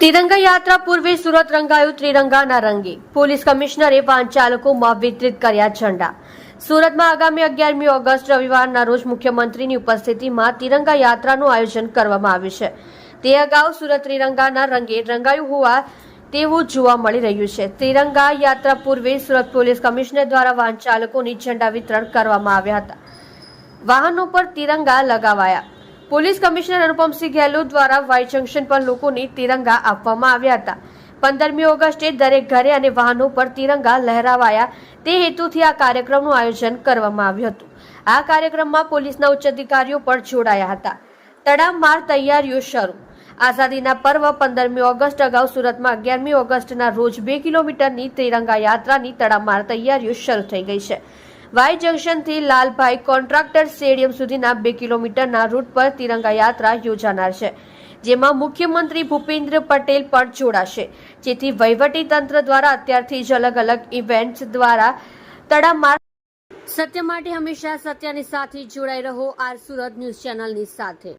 તિરંગા યાત્રા પૂર્વે સુરત રંગાયું ત્રિરંગાના રંગે. પોલીસ કમિશનરે વાહન ચાલકોમાં વિતરિત કર્યા ઝંડા. સુરતમાં આગામી અગિયારમી ઓગસ્ટ રવિવારના રોજ મુખ્યમંત્રીની ઉપસ્થિતિમાં તિરંગા યાત્રાનું આયોજન કરવામાં આવ્યું છે. તે અગાઉ સુરત ત્રિરંગાના રંગે રંગાયું હોવા તેવું જોવા મળી રહ્યું છે. તિરંગા યાત્રા પૂર્વે સુરત પોલીસ કમિશનર દ્વારા વાહન ચાલકોની ઝંડા વિતરણ કરવામાં આવ્યા હતા. વાહનો પર તિરંગા લગાવાયા. પોલીસ કમિશનર અનુપમસિંહ ગેહલોત દ્વારા વાઈ જંકશન પર લોકોને તિરંગા આપવામાં આવ્યા હતા. પંદરમી ઓગસ્ટે દરેક ઘરે અને વાહનો પર તિરંગા લહેરાવાયા. તે હેતુથી આ કાર્યક્રમનું આયોજન કરવામાં આવ્યું હતું. આ કાર્યક્રમમાં પોલીસના ઉચ્ચ અધિકારીઓ પણ જોડાયા હતા. તડામાર તૈયારીઓ શરૂ. આઝાદીના પર્વ પંદરમી ઓગસ્ટ અગાઉ સુરતમાં અગિયારમી ઓગસ્ટના રોજ બે કિલોમીટરની તિરંગા યાત્રાની તડામાર તૈયારીઓ શરૂ થઈ ગઈ છે. વાય જંકશનથી લાલભાઈ કોન્ટ્રાક્ટર સ્ટેડિયમ સુધીના બે કિલોમીટરના રૂટ પર તિરંગા યાત્રા યોજાનાર છે, જેમાં મુખ્યમંત્રી ભૂપેન્દ્ર પટેલ પણ જોડાશે. જેથી વહીવટી તંત્ર દ્વારા અત્યારથી જ અલગ અલગ ઇવેન્ટ્સ દ્વારા તડામાર સત્ય માટે હંમેશા સત્યની સાથે જોડાઈ રહો આર સુરત ન્યૂઝ ચેનલની સાથે.